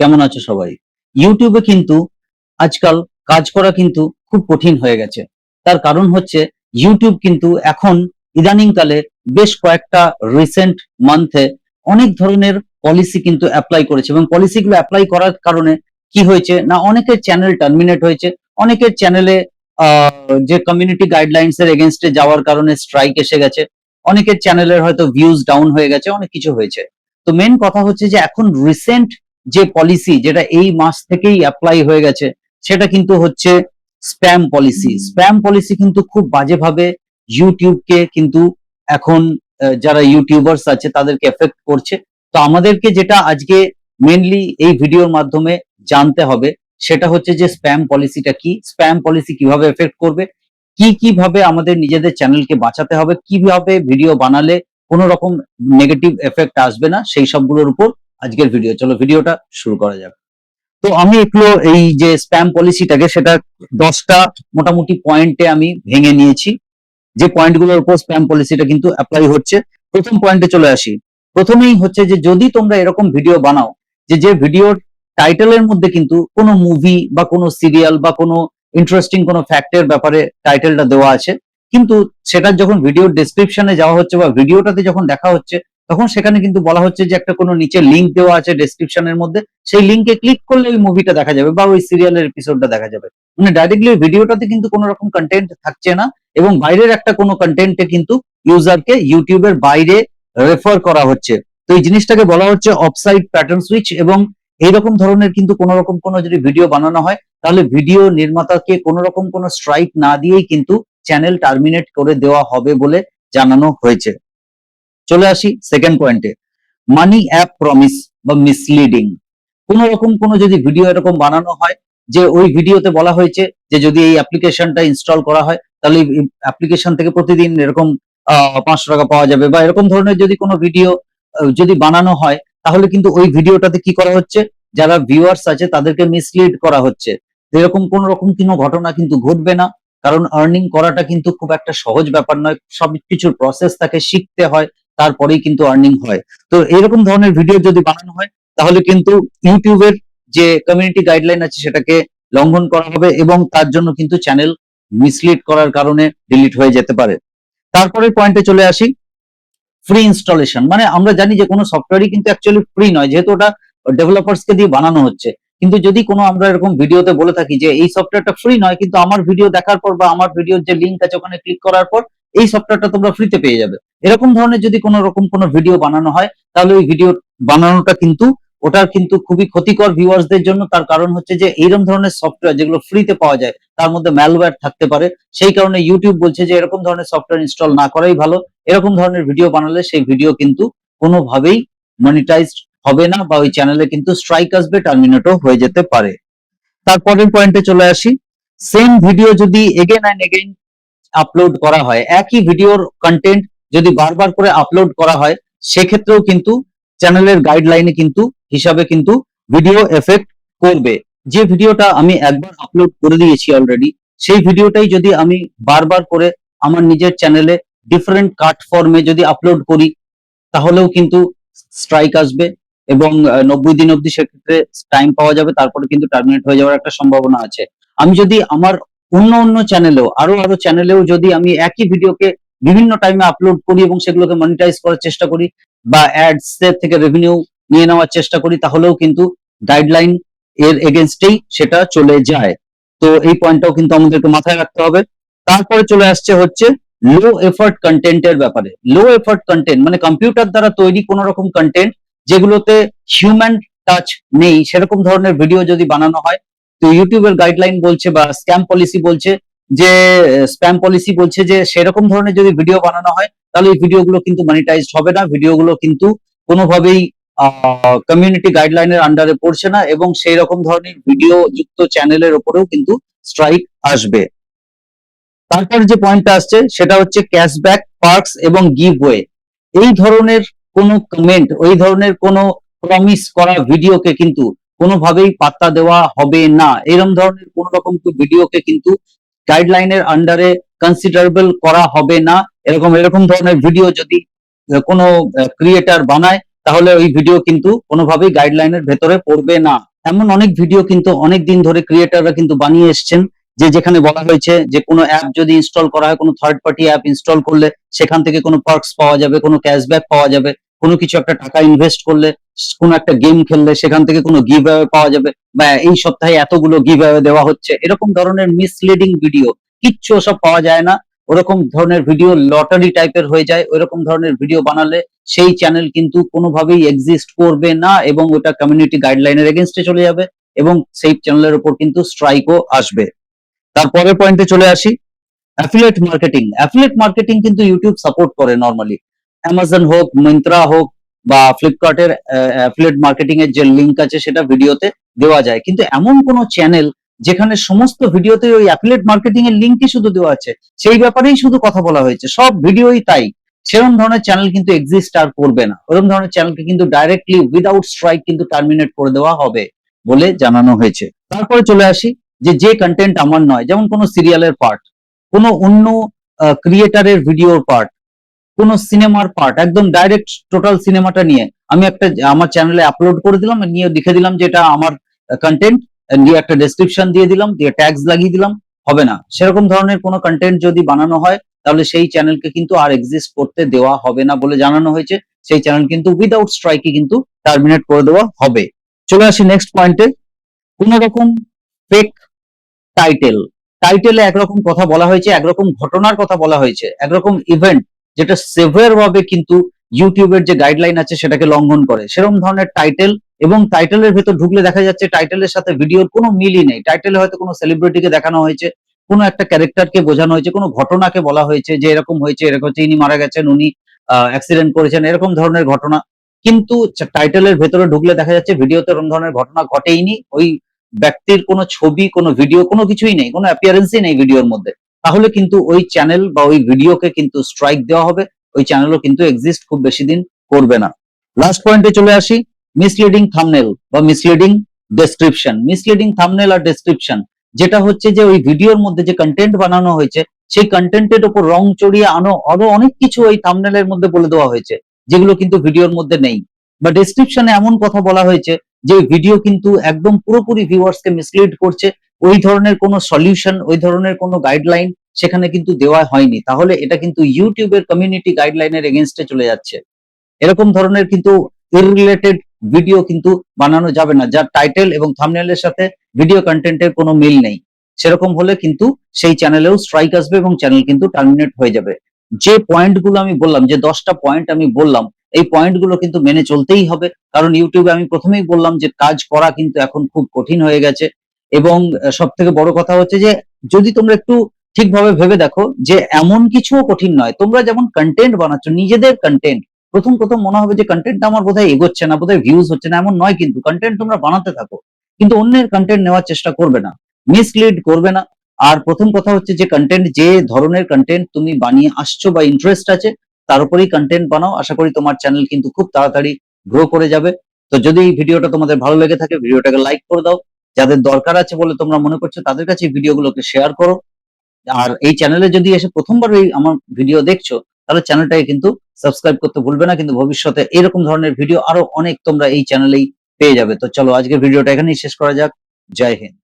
কেমন আছো সবাই? ইউটিউবে কিন্তু আজকাল কাজ করা কিন্তু খুব কঠিন হয়ে গেছে। তার কারণ হচ্ছে ইউটিউব কিন্তু এখন ইদানিংকালে বেশ কয়েকটা রিসেন্ট মান্থে অনেক ধরনের পলিসি কিন্তু অ্যাপ্লাই করেছে এবং পলিসিগুলো অ্যাপ্লাই করার কারণে কি হয়েছে না অনেকের চ্যানেল টার্মিনেট হয়েছে, অনেকের চ্যানেলে যে কমিউনিটি গাইডলাইন্স এর এগেনস্টে যাওয়ার কারণে স্ট্রাইক এসে গেছে, অনেকের চ্যানেলের হয়তো ভিউজ ডাউন হয়ে গেছে, অনেক কিছু হয়েছে। তো মেন কথা হচ্ছে যে এখন রিসেন্ট যে পলিসি যেটা এই মাস থেকেই অ্যাপ্লাই হয়ে গেছে সেটা কিন্তু হচ্ছে স্প্যাম পলিসি স্প্যাম পলিসি কিন্তু খুব বাজেভাবে ইউটিউবকে কিন্তু এখন যারা ইউটিউবার্স আছে তাদেরকে এফেক্ট করছে। তো আমাদেরকে যেটা আজকে মেনলি এই ভিডিওর মাধ্যমে জানতে হবে সেটা হচ্ছে যে স্প্যাম পলিসিটা কি স্প্যাম পলিসি কীভাবে এফেক্ট করবে কি কীভাবে আমাদের নিজেদের চ্যানেলকে বাঁচাতে হবে কীভাবে ভিডিও বানালে কোনো রকম নেগেটিভ এফেক্ট আসবে না সেই সবগুলোর উপর আজকের ভিডিও চলো ভিডিওটা শুরু করা যাক। তো আমি একটু এই যে স্প্যাম পলিসিটাকে সেটা দশটা মোটামুটি পয়েন্টে আমি ভেঙে নিয়েছি। যে পয়েন্টগুলোর উপর স্প্যাম পলিসিটা কিন্তু অ্যাপ্লাই হচ্ছে। প্রথম পয়েন্টে চলে আসি। প্রথমেই হচ্ছে যে, যদি তোমরা এরকম ভিডিও বানাও, যে যে ভিডিওর টাইটেলের মধ্যে কিন্তু কোনো মুভি বা কোনো সিরিয়াল বা কোনো ইন্টারেস্টিং কোনো ফ্যাক্টের ব্যাপারে টাইটেলটা দেওয়া আছে, কিন্তু সেটা যখন ভিডিওর ডেসক্রিপশনে যাওয়া হচ্ছে বা ভিডিওটাতে যখন দেখা হচ্ছে তখন সেখানে কিন্তু বলা হচ্ছে যে একটা কোনো নিচে লিংক দেওয়া আছে ডেসক্রিপশনের মধ্যে। সেই লিংকে ক্লিক করলে ওই মুভিটা দেখা যাবে বা ওই সিরিয়ালের এপিসোডটা দেখা যাবে। মানে ডাইরেক্টলি ওই ভিডিওটাতে কিন্তু কোনো রকম কন্টেন্ট থাকছে না এবং বাইরের একটা কোনো কন্টেন্টে কিন্তু ইউজারকে ইউটিউবের বাইরে রেফার করা হচ্ছে। তো এই জিনিসটাকে বলা হচ্ছে অফসাইড প্যাটার্ন সুইচ এবং এইরকম ধরনের কিন্তু কোনো রকম কোনো যদি ভিডিও বানানো হয়, তাহলে ভিডিও নির্মাতাকে কোনো রকম কোনো স্ট্রাইক না দিয়েই কিন্তু চ্যানেল টার্মিনেট করে দেওয়া হবে বলে জানানো হয়েছে। চলে আসি সেকেন্ড পয়েন্টে মানি অ্যাপ প্রমিস বা মিসলিডিং কোন রকম কোনো যদি ভিডিও এরকম বানানো হয়, যে ওই ভিডিওতে বলা হয়েছে যে যদি এই অ্যাপ্লিকেশনটা ইনস্টল করা হয়, তাহলে অ্যাপ্লিকেশন থেকে প্রতিদিন এরকম পাঁচশো টাকা পাওয়া যাবে বা এরকম ধরনের যদি কোনো ভিডিও যদি বানানো হয়, তাহলে কিন্তু ওই ভিডিওটাতে কি করা হচ্ছে? যারা ভিউয়ার্স আছে, তাদেরকে মিসলিড করা হচ্ছে। এরকম কোন রকম কোনো ঘটনা কিন্তু ঘটবে না। কারণ আর্নিং করাটা কিন্তু খুব একটা সহজ ব্যাপার নয়। সব কিছুর প্রসেস তাকে শিখতে হয়। তারপরেই কিন্তু আর্নিং হয়। তো এরকম ধরনের ভিডিও যদি বানানো হয়, তাহলে কিন্তু ইউটিউবের যে কমিউনিটি গাইডলাইন আছে সেটাকে লঙ্ঘন করা হবে এবং তার জন্য কিন্তু চ্যানেল মিসলিড করার কারণে ডিলিট হয়ে যেতে পারে। তারপরে পয়েন্টে চলে আসি ফ্রি ইনস্টলেশন মানে আমরা জানি যে কোনো সফটওয়্যারই কিন্তু অ্যাকচুয়ালি ফ্রি নয়, যেহেতু ওটা ডেভেলপার্স কে দিয়ে বানানো হচ্ছে। কিন্তু যদি কোনো আমরা এরকম ভিডিওতে বলে থাকি যে এই সফটওয়্যারটা ফ্রি নয়, কিন্তু আমার ভিডিও দেখার পর বা আমার ভিডিওর যে লিঙ্ক আছে ওখানে ক্লিক করার পর এই সফটওয়্যারটা তোমরা ফ্রিতে পেয়ে যাবে। এরকম ধরনের যদি কোনো রকম কোনো ভিডিও বানানো হয়, তাহলে ওই ভিডিও বানানোটা কিন্তু, ওটার কিন্তু খুবই ক্ষতিকর ভিউয়ার্সদের জন্য। তার কারণ হচ্ছে যে এইরকম ধরনের সফটওয়্যার যেগুলো ফ্রিতে পাওয়া যায়, তার মধ্যে ম্যালওয়্যার থাকতে পারে। সেই কারণে ইউটিউব বলছে যে, এরকম ধরনের সফটওয়্যার ইনস্টল না করাই ভালো। এরকম ধরনের ভিডিও বানালে সেই ভিডিও কিন্তু কোনোভাবেই মনিটাইজড হবে না বা ওই চ্যানেলে কিন্তু স্ট্রাইক আসবে টার্মিনেটও হয়ে যেতে পারে। তারপরের পয়েন্টে চলে আসি। সেম ভিডিও যদি এগেন অ্যান্ড এগেইন আপলোড করা হয়। একই ভিডিওর কন্টেন্ট যদি বারবার করে আপলোড করা হয়, সেক্ষেত্রেও কিন্তু চ্যানেলের গাইডলাইনে কিন্তু হিসাবে কিন্তু ভিডিও এফেক্ট করবে। যে ভিডিওটা আমি একবার আপলোড করে দিয়েছি অলরেডি সেই ভিডিওটাই যদি আমি বারবার করে আমার নিজের চ্যানেলে ডিফারেন্ট কাট ফর্মে যদি আপলোড করি, তাহলেও কিন্তু স্ট্রাইক আসবে এবং নব্বই দিন অবধি সেক্ষেত্রে টাইম পাওয়া যাবে, তারপরে কিন্তু টার্মিনেট হয়ে যাওয়ার একটা সম্ভাবনা আছে। আমি যদি আমার অন্য অন্য চ্যানেলেও আরও আরও চ্যানেলেও যদি আমি একই ভিডিওকে বিভিন্ন টাইমে আপলোড করি এবং সেগুলোকে মনিটাইজ করার চেষ্টা করি বা অ্যাডস এর থেকে রেভিনিউ নিয়ে নেওয়ার চেষ্টা করি, তাহলেও কিন্তু গাইডলাইন এর এগেনস্টেই সেটা চলে যায়। তো এই পয়েন্টটাও কিন্তু আমাদেরকে মাথায় রাখতে হবে। তারপরে চলে আসছে হচ্ছে লো এফার্ট কন্টেন্টের ব্যাপারে। লো এফার্ট কন্টেন্ট মানে কম্পিউটার দ্বারা তৈরি কোন রকম কন্টেন্ট যেগুলোতে হিউম্যান টাচ নেই, সেরকম ধরনের ভিডিও যদি বানানো হয় তো ইউটিউবের গাইডলাইন বলছে বা স্ক্যাম পলিসি বলছে যে স্প্যাম পলিসি বলছে যে, সেরকম ধরনের যদি ভিডিও বানানো হয়, তাহলে এই ভিডিওগুলো কিন্তু মনিটাইজড হবে না। ভিডিওগুলো কিন্তু কোনোভাবেই কমিউনিটি গাইডলাইনের আন্ডারে পড়ছে না এবং সেই রকম ধরনের ভিডিও যুক্ত চ্যানেলের উপরেও কিন্তু স্ট্রাইক আসবে। তারপর যে পয়েন্টটা আসছে, সেটা হচ্ছে ক্যাশব্যাক পার্কস এবং গিভওয়ে এই ধরনের কোনো কমেন্ট ওই ধরনের কোনো প্রমিস করা ভিডিওকে কিন্তু কোনোভাবেই পাত্তা দেওয়া হবে না। এরকম ধরনের কোন রকম ভিডিওকে কিন্তু গাইডলাইনের আন্ডারে কনসিডারেবল করা হবে না। এরকম এরকম ধরনের ভিডিও যদি কোনো ক্রিয়েটার বানায়, তাহলে ওই ভিডিও কিন্তু কোনোভাবেই গাইডলাইনের ভেতরে পড়বে না। এমন অনেক ভিডিও কিন্তু অনেক দিন ধরে ক্রিয়েটাররা কিন্তু বানিয়ে এসছেন, যে যেখানে বলা হয়েছে যে কোনো অ্যাপ যদি ইনস্টল করা হয়, কোনো থার্ড পার্টি অ্যাপ ইনস্টল করলে সেখান থেকে কোনো পার্কস পাওয়া যাবে, কোনো ক্যাশব্যাক পাওয়া যাবে। কোনো কিছু একটা টাকা ইনভেস্ট করলে, কোনো একটা গেম খেললে, সেখান থেকে কোনো গিভ পাওয়া যাবে, বা এই সপ্তাহে এতগুলো গিভ দেওয়া হচ্ছে, এরকম ধরনের মিসলিডিং ভিডিও কিচ্ছু ওসব পাওয়া যায় না। ওরকম ধরনের ভিডিও লটারি টাইপের হয়ে যায় ওইরকম ধরনের ভিডিও বানালে সেই চ্যানেল কিন্তু কোনোভাবেই এক্সিস্ট করবে না এবং ওটা কমিউনিটি গাইডলাইনের এগেনস্টে চলে যাবে এবং সেই চ্যানেলের উপর কিন্তু স্ট্রাইকও আসবে। তারপরের পয়েন্টে চলে আসি অ্যাফিলিয়েট মার্কেটিং অ্যাফিলিয়েট মার্কেটিং কিন্তু ইউটিউব সাপোর্ট করে নর্মালি অ্যামাজন হোক মিন্ত্রা হোক বা ফ্লিপকার্টের অ্যাফিলিয়েট মার্কেটিং এর যে লিংক আছে সেটা ভিডিওতে দেওয়া যায়। কিন্তু এমন কোন চ্যানেল যেখানে সমস্ত ভিডিওতে ওই অ্যাফিলিয়েট মার্কেটিং এর লিঙ্কই শুধু দেওয়া আছে, সেই ব্যাপারেই শুধু কথা বলা হয়েছে। সব ভিডিওই তাই। সেরকম ধরনের চ্যানেল কিন্তু এক্সিস্ট আর করবে না। ওরকম ধরনের চ্যানেলকে কিন্তু ডাইরেক্টলি উইদাউট স্ট্রাইক কিন্তু টার্মিনেট করে দেওয়া হবে বলে জানানো হয়েছে। তারপরে চলে আসি যে যে কন্টেন্ট আমার নয়, যেমন কোনো সিরিয়ালের পার্ট কোনো অন্য ক্রিয়েটারের ভিডিওর পার্ট কোনো সিনেমার পার্ট একদম ডাইরেক্ট টোটাল সিনেমাটা নিয়ে আমি একটা, আমার চ্যানেলে আপলোড করে দিলাম, নিয়ে লিখে দিলাম যে এটা আমার কন্টেন্ট দিয়ে একটা ডেসক্রিপশন দিয়ে দিলাম, দিয়ে ট্যাগস লাগিয়ে দিলাম, হবে না। সেরকম ধরনের কোনো কন্টেন্ট যদি বানানো হয়, তাহলে সেই চ্যানেলকে কিন্তু আর এক্সিস্ট করতে দেওয়া হবে না বলে জানানো হয়েছে। সেই চ্যানেল কিন্তু উইদাউট স্ট্রাইকে কিন্তু টার্মিনেট করে দেওয়া হবে। চলে আসি নেক্সট পয়েন্টে কোন রকম ফেক টাইটেল টাইটেলে একরকম কথা বলা হয়েছে, একরকম ঘটনার কথা বলা হয়েছে, একরকম ইভেন্ট যেটা সেভিয়ার ভাবে কিন্তু ইউটিউবের যে গাইডলাইন আছে সেটাকে লঙ্ঘন করে। সেরকম ধরনের টাইটেল এবং টাইটেলের ভেতর ঢুকলে দেখা যাচ্ছে টাইটেলের সাথে ভিডিওর কোনো মিলই নেই। টাইটেলে হয়তো কোনো সেলিব্রিটিকে দেখানো হয়েছে, কোনো একটা ক্যারেক্টারকে বোঝানো হয়েছে, কোনো ঘটনাকে বলা হয়েছে যে এরকম হয়েছে, এরকম হচ্ছে ইনি মারা গেছেন, উনি অ্যাক্সিডেন্ট করেছেন, এরকম ধরনের ঘটনা। কিন্তু টাইটেলের ভেতরে ঢুকলে দেখা যাচ্ছে ভিডিওতে এরকম ধরনের ঘটনা ঘটেইনি। ওই ব্যক্তির কোনো ছবি, কোনো ভিডিও কোনো কিছুই নেই, কোনো অ্যাপিয়ারেন্সই নেই ভিডিওর মধ্যে। তাহলে কিন্তু ওই চ্যানেল বা ওই ভিডিওকে কিন্তু স্ট্রাইক দেওয়া হবে। ওই চ্যানেলও কিন্তু এক্সিস্ট খুব বেশি দিন করবে না। লাস্ট পয়েন্টে চলে আসি মিসলিডিং থামনেল বা মিসলিডিং ডেসক্রিপশন মিসলিডিং থামনেল আর ডেসক্রিপশন যেটা হচ্ছে যে ওই ভিডিওর মধ্যে যে কন্টেন্ট বানানো হয়েছে, সেই কন্টেন্টের উপর রং চড়িয়ে আনো, আরও অনেক কিছু ওই থামনেলের মধ্যে বলে দেওয়া হয়েছে, যেগুলো কিন্তু ভিডিওর মধ্যে নেই। বা ডেসক্রিপশনে এমন কথা বলা হয়েছে যে ভিডিও কিন্তু একদম পুরোপুরি ভিউয়ার্সকে মিসলিড করছে ওই ধরনের কোনো সলিউশন ওই ধরনের কোনো গাইডলাইন সেখানে কিন্তু দেওয়া হয়নি। তাহলে এটা কিন্তু ইউটিউবের কমিউনিটি গাইডলাইনের এগেনস্টে চলে যাচ্ছে। এরকম ধরনের কিন্তু ইররিলেটেড ভিডিও কিন্তু বানানো যাবে না, যার টাইটেল এবং থামনেলের সাথে ভিডিও কন্টেন্টের কোনো মিল নেই। সেরকম হলে কিন্তু সেই চ্যানেলেও স্ট্রাইক আসবে এবং চ্যানেল কিন্তু টার্মিনেট হয়ে যাবে। যে পয়েন্টগুলো আমি বললাম, যে দশটা পয়েন্ট আমি বললাম, এই পয়েন্টগুলো কিন্তু মেনে চলতেই হবে। কারণ ইউটিউবে আমি প্রথমেই বললাম যে কাজ করা কিন্তু এখন খুব কঠিন হয়ে গেছে। এবং সব থেকে বড় কথা হচ্ছে যে, যদি তোমরা একটু ঠিকভাবে ভেবে দেখো যে, এমন কিছুও কঠিন নয়। তোমরা যেমন কন্টেন্ট বানাচ্ছ, নিজেদের কন্টেন্ট প্রথম প্রথম মনে হবে যে কন্টেন্টটা আমার বোধহয় এগোচ্ছে না, বোধহয় ভিউজ হচ্ছে না, এমন নয় কিন্তু কন্টেন্ট তোমরা বানাতে থাকো। কিন্তু অন্যের কন্টেন্ট নেওয়ার চেষ্টা করবে না মিসলিড করবে না। আর প্রথম কথা হচ্ছে যে কন্টেন্ট যে ধরনের কন্টেন্ট তুমি বানিয়ে আসছো বা ইন্টারেস্ট আছে, তার উপরেই কন্টেন্ট বানাও। আশা করি তোমার চ্যানেল কিন্তু খুব তাড়াতাড়ি গ্রো করে যাবে। তো যদি এই ভিডিওটা তোমাদের ভালো লেগে থাকে, ভিডিওটাকে লাইক করে দাও। যাদের দরকার আছে বলে তোমরা মনে করছ, তাদের কাছে ভিডিও ভিডিওগুলোকে শেয়ার করো। আর এই চ্যানেলে যদি এসে প্রথমবার এই আমার ভিডিও দেখছ, তাহলে চ্যানেলটাকে কিন্তু সাবস্ক্রাইব করতে ভুলবে না। কিন্তু ভবিষ্যতে এরকম ধরনের ভিডিও আরও অনেক তোমরা এই চ্যানেলেই পেয়ে যাবে। তো চলো আজকের ভিডিওটা এখানেই শেষ করা যাক। জয় হিন্দ।